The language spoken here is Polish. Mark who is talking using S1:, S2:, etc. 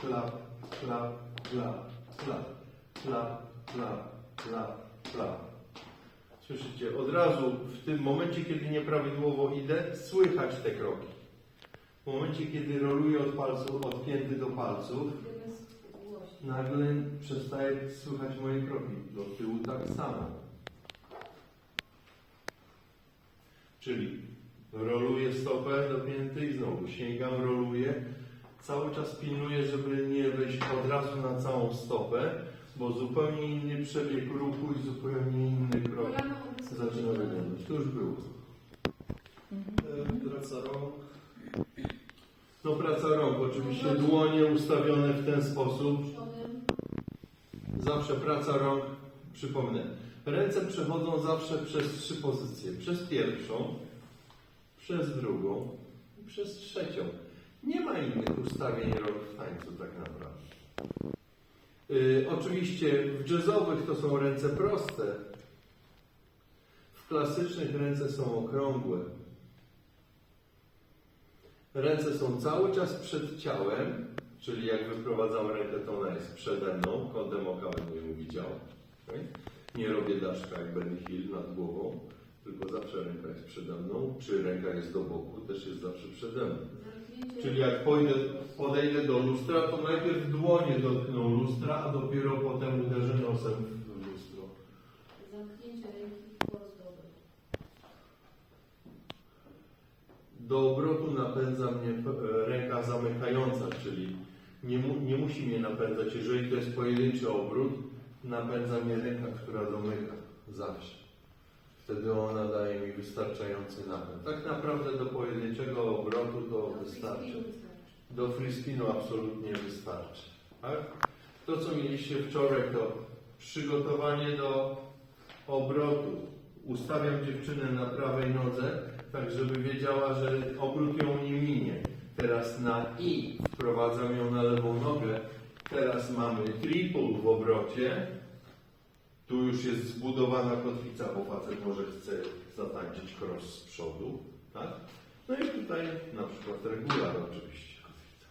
S1: Klap, klap, klap, klap, klap, klap, klap, klap. Słyszycie, od razu w tym momencie, kiedy nieprawidłowo idę, słychać te kroki. W momencie, kiedy roluję od palców, od pięty do palców, nagle przestaje słychać moje kroki. Do tyłu tak samo. Czyli roluję stopę do pięty i znowu sięgam, roluję. Cały czas pilnuję, żeby nie wejść od razu na całą stopę, bo zupełnie inny przebieg ruchu i zupełnie inny krok zaczyna wyglądać. To już było.
S2: E, Praca rąk.
S1: No praca rąk, oczywiście dłonie ustawione w ten sposób. Zawsze praca rąk, przypomnę, ręce przechodzą zawsze przez trzy pozycje. Przez pierwszą, przez drugą i przez trzecią. Nie ma innych ustawień rąk w tańcu tak naprawdę. Yy, oczywiście w jazzowych to są ręce proste. W klasycznych ręce są okrągłe. Ręce są cały czas przed ciałem, czyli jak wyprowadzam rękę, to ona jest przede mną, kątem oka będę ją widział. okej? Nie robię daszka jak Benny Hill nad głową, tylko zawsze ręka jest przede mną, czy ręka jest do boku, też jest zawsze przede mną. Czyli jak pójdę, podejdę do lustra, to najpierw dłonie dotkną lustra, a dopiero potem uderzę nosem w lustro.
S3: Zamknięcie ręki.
S1: Do obrotu napędza mnie e, ręka zamykająca, czyli nie, mu, nie musi mnie napędzać. Jeżeli to jest pojedynczy obrót, napędza mnie ręka, która domyka zawsze. Wtedy ona daje mi wystarczający napęd. Tak naprawdę do pojedynczego obrotu to wystarczy. Do freespinu absolutnie wystarczy. Tak? To, co mieliście wczoraj, to przygotowanie do obrotu. Ustawiam dziewczynę na prawej nodze, tak żeby wiedziała, że obrót ją nie minie. Teraz na i wprowadzam ją na lewą nogę. Teraz mamy triple w obrocie. Tu już jest zbudowana kotwica, bo facet może chce zatańczyć cross z przodu. Tak? No i tutaj na przykład regular oczywiście kotwica.